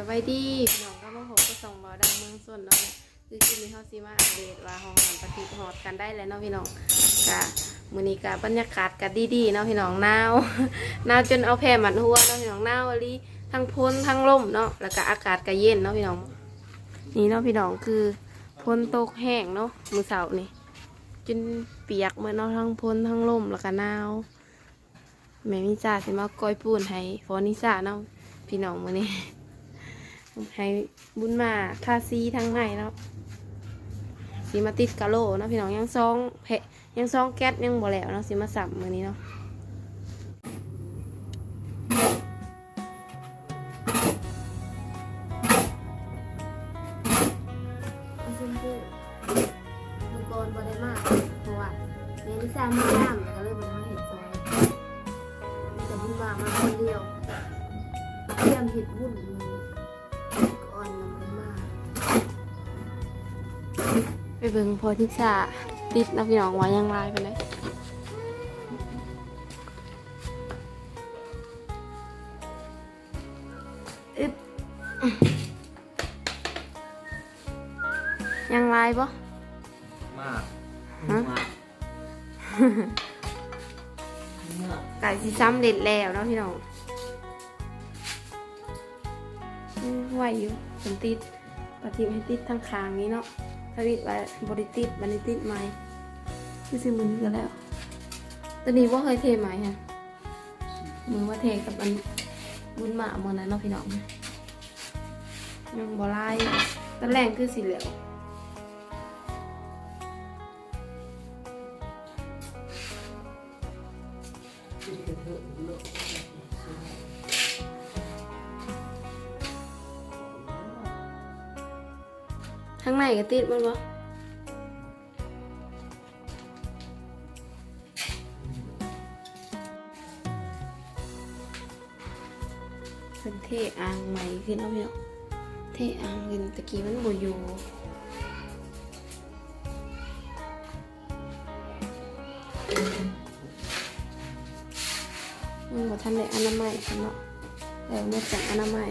สบายดีพี่น้องก็มาพบกับสองบอดังเมืองส่วนเนาะคือคลิปนี้เฮาสิมาอัปเดตว่าห้องหันปฏิบัติฮอดกันได้แล้วเนาะพี่น้องกะมื้อนี้กะบรรยากาศกะดีๆเนาะพี่น้องหนาวหนาวจนเอาแผ่หมันหัวเนาะพี่น้องหนาวอลีทั้งพ้นทั้งลมเนาะแล้วก็อากาศก็เย็นเนาะพี่น้อง นี่เนาะพี่น้องคือพ้นตกแห้งเนาะมื้อเช้านี่จนเปียกเหมือนเนาะทั้งพ้นทั้งลมแล้วก็หนาวแม่มิจ่าสิมาก้อยปูนให้ฟอนิจ่าเนาะพี่น้องมื้อนี้ ให้บุญมาทาซีทั้งในเนาะสีมาติดกะโลเนาะพี่น้องยังซองเพะยังซองแก๊สยังบ่แล้วเนาะสีมาสับมื้อนี้เนาะเอาชมพู่มังกรบ่ไดมากเพราะว่าแม่นิสามาย่ามแล้วก็เลยบ่ได้มาเห็นซอยแต่บุญมามาคนเดียวเตรียมเห็ดบุญ บิ่งพอทิศาติดนะพี่น้องว่ายังลายไปเลยอึ๊บยังลายปะมากฮะมากเนื้อไก่สีซ้ำเด็ดแล้วเนาะพี่น้องอืมไหวอยู่ผมติดปฏิบัติให้ติดทางคางนี้เนาะ ถ้าติดไว้บริติดบันติดไหมคือซื้อมือนี้ก็แล้ว ตอนนี้ว่าเคยเทไหมฮะมือว่าเทกับมันบุญหมาหมดนะเนาะพี่น้องยังบ่ไล่ตอนแรงคือสีเหลืองข้างในก็ติดมันวะเป็นเทอ่างใหม่ขึ้นแล้วพี่น้องเทอ่างขึ้นตะกี้มันบ่อยู่มันบ่ทันได้อนามัยค่ะเนาะแล้วมาจากอนามัย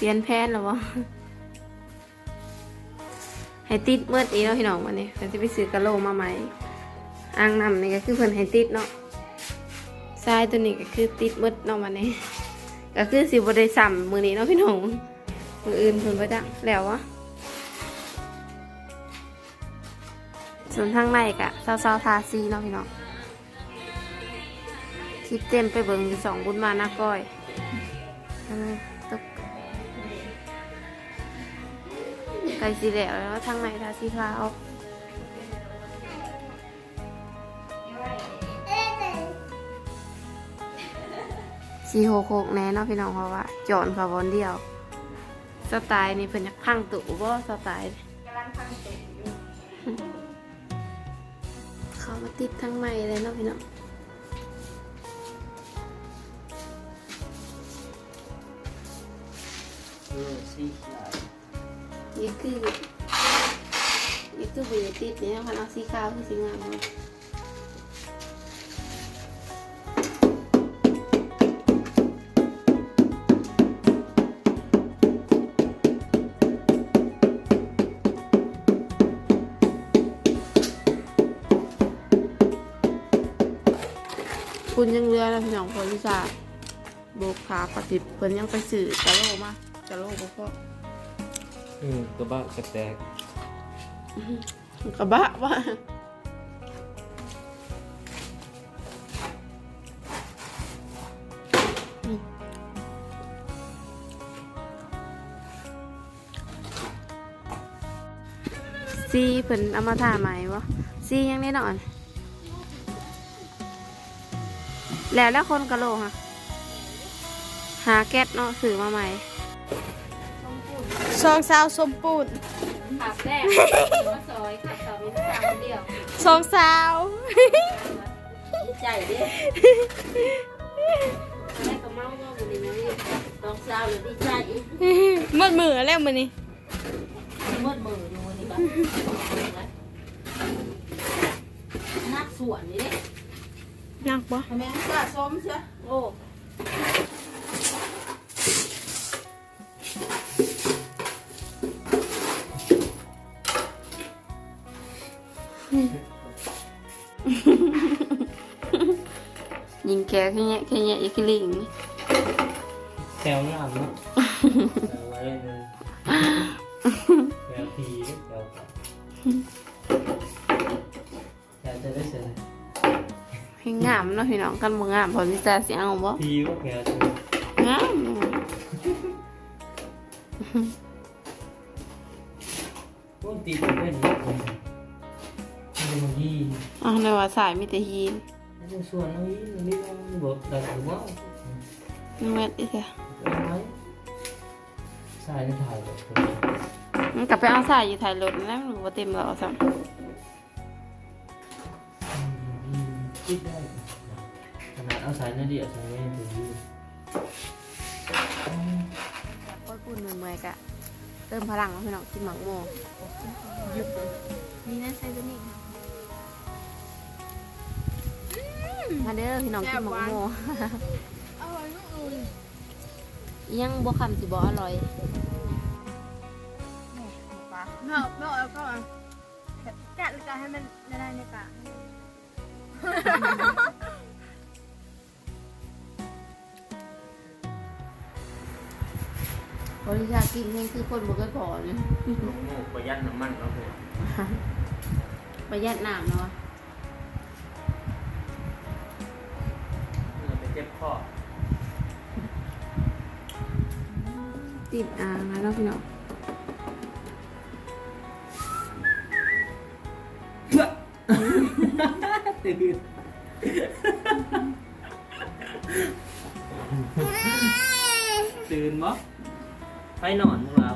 เปลี่ยนแพทย์แล้ววะให้ติดเมื่อตีเนาะพี่น้องวันนี้เพิ่นจะไปซื้อกะโหลมาใหม่อ่างน้ำนี่ก็คือเพิ่นให้ติดเนาะทรายตัวนี้ก็คือติดเมื่อเนาะวันนี้ ก็คือสิบ่ได้ซ้ำมือนี้เนาะพี่น้องมืออื่นเพิ่นบ่จักแล้ววะส่วนทางในก็เศร้าๆทาซีเนาะพี่น้องคลิปเต็มไปเบิ่งสองบุญมาหน้าก้อย ไก่สีเหลวแล้วทางไหนทาสีขาวสีโหกหกแน่เนาะพี่น้องเพราะว่าจอนเขาบอลเดียว สไตล์นี่เพิ่นอยากพังตุบ่สไตล์เขามาติดทั้งใหม่เลยเนาะพี่น้องเออสีเขียว นี่คือนี่คือบุญติดนี่นะคะเอาสีขาวคือสีงามเนาะคุณยังเรือแล้วพี่น้องพอวิชาโบกขาปฏิบเพิ่นยังไปสื่อกะโลมาจะโลบ่พอ อืมกระบะกระแตกกระบะว่าซีเพิ่นเอามาถ่าใหม่วะซียังได้นอนแล้วแล้วคนกะโหลค่ะ หาแก๊สเนาะซื้อมาใหม่ ซองซาวสมปูนขาแรกมาซอยขาสองมีสามคนเดียวซองซาวใจดิแม่ก็เมาว่าบุญนี้ต้องสาวเลยดีใจมืดมือแล้วมื้อนี้มืดมืออยู่วันนี้บ้างนักสวนนี่เนี่ยหนักบ่ทำไมกล้าซ้อมเชียวโอ้ แกแค่เนี้ยแค่เนี้ยอีกลิงนี่แถวงามเนาะแถวไว้เลยแถวพีแถวแถวจะได้เสร็จให้งามเนาะพี่น้องกันบ่งามพอสิจ้าสิเอาบ่พีก็แถวจะงามพวกตีกันได้ดีคนมันยี่อะในว่าสายมีแต่ฮีน ส่วนนี้นี่มันบอกแต่ผมว่านี่แม่นอีจ้ะไม้ใส่ในถ่ายแบบมันกลับไปเอาสายอยู่ท้ายรถนั่แหละมันบ่เต็มแล้วซ้ํคิดได้ขนาดเอาสายนาเดียใส่ไม่ถึงยี่ก้อยปุ่นเมื่อยๆกะเติมพลังแล้วพี่น้องกินหมักโมยุบเลยนี่นะใส่ตัวนี้ มาเด้อพี่น้องกินหมักโมอร่อยลูกอื่นยังบ่คำสิบ่อร่อยเนาะเนาะแล้วก็กัดแล้วก็ให้มันละลายในปากบริชากินแห้งคือคนบ่เคยพอเลยโง่ประหยัดน้ำมันแล้วผมประหยัดน้ำเนาะ เราไปเจ็บข้อติดอ่างนะเนาะพี่น้องตื่นตื่นมั้ไปนอนมึ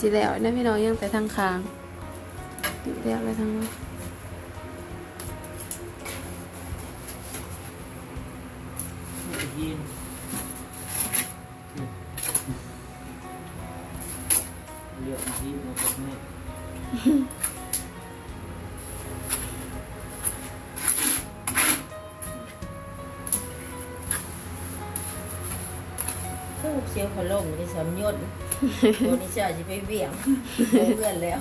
สิแล้วนะพี่น้องยังแต่ทางคางติดแล้วเลยทางยินเลือกยินมาตรงนี้ผู้เสียวขลุ่มที่สำยศ ตัวนี้จะจะไปเบี่ยงเพื่อนแล้ว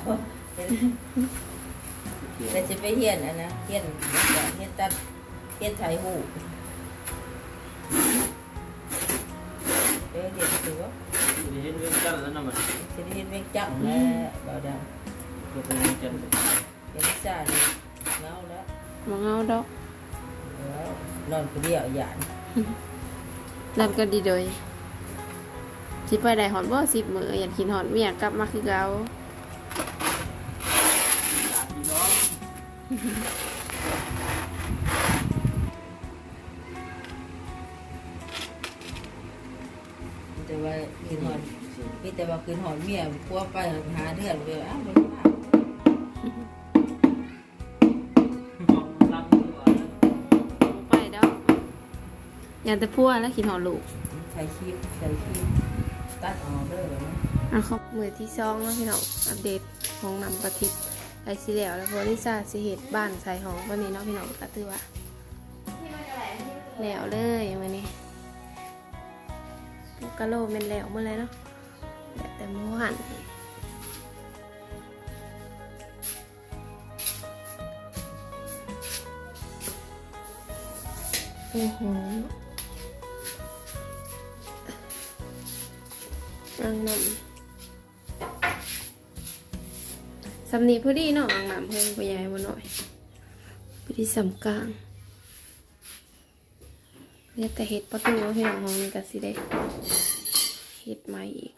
แต่จะไปเฮียนอันนะเฮียนเฮียนตัดเฮียนไทยหูเดี๋ยวเดี๋ยวถือว่าจะเห็นเรื่องจันแล้วนะมันจะได้เห็นเวงจังแล้วเบาดก็เป็นเรื่องจันำเป็นจ่านี่เงาแล้วมองเอาดอกแล้วนอนคนเดียวหยานนั่นก็ดีโดย สิไปได้หอนบ่สิบมื้ออยากกินหอนเมียกลับมาคือเก่าพี่น้องแต่ว่าคืนหอนมีแต่ว่าคืนหอนเมียพัวไปหาเดือนไปอ้าวมันมารักตัวบ่ไปดอกอยากแต่พัวแล้วกินหอนลูกใส่คลิปใส่คลิป ตัดออกเด้ออะครับมือที่สองแล้วพี่น้องอัปเดตของนำประทิบไปสิแล้วแล้วพอลิซ่าสิเหตุบ้านใส่ห้องวันนี้เนาะพี่น้องก็ถือว่าแล้วเลยมื้อนี้กกะโลแม่นแล้วเมื่อไรเนาะแล้วแต่เมื่อวานอ้โหอั งนำสำนีพอดีเนาะอังนำเพิ่งไปยายมาหน่อยพอดีสำกลางเรียกแต่เห็ดประตูให้น้องห้องนี้ก็สิได้เห็ดใหม่อีก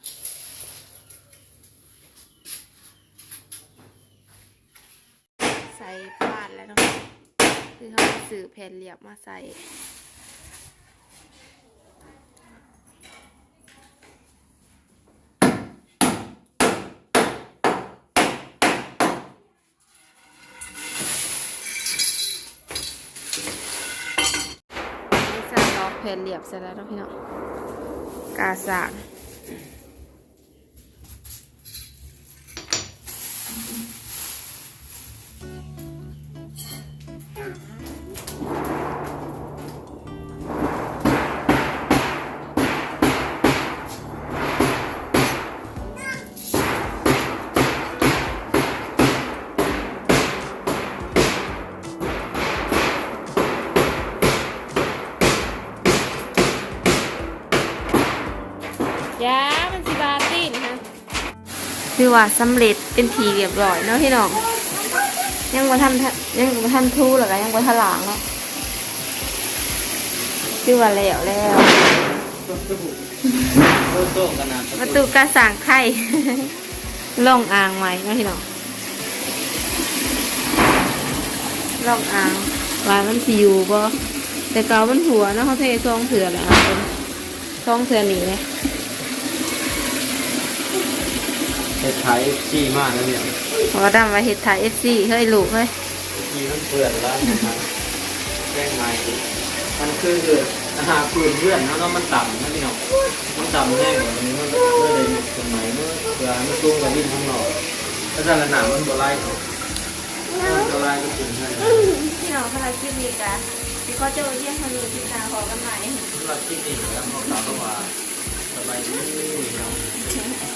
ใส่บ้านแล้วเนาะคือเขาไปซื้อแผ่นเรียบมาใส่ แผ่ นเรียบเสร็จแล้วพี่น้องกาสาก ยามันสิบาตีนฮะคือว่าสำเร็จเป็นทีเรียบร้อยเนาะพี่น้องยังบ่ทันทะยังบ่ทันทูหรอกยังบ่ทลางเนาะคือว่าแล้วแล้วโต้โต้กันนะประตูกระสางไข่ล่องอ่างใหม่เนาะพี่น้องล่องอ่างว่ามันสิอยู่บ่แต่เกามันหัวเนาะเขาเทซองเถื่อและครับเป็นซองเถื่อหนีเลย เฮ็ดไทยจี้มากนะเนี่ยเพราะว่าดำมาเห็ดถ่ายเอฟซีเฮ้ยลูกเฮ้ยจี้มันเปื่อนแล้วนะครับแจ้งมาอีกมันคืออาหารปืนเพื่อนแล้วมันต่ำนะพี่น้องมันต่ำแน่กว่านี้มันเมื่อใดสมัยเมื่อเวลามันสูงกว่าดินข้างนอกถ้าจะระหนามันตัวไล่เขามันตัวไล่ก็ถึงให้พี่น้องถ้าเราคิดดีกันพี่ก็จะเยี่ยมทางนี้ที่ตาขอกันใหม่สำหรับคลิปนี้แล้วพวกเราก็ว่าสบายดีเนาะ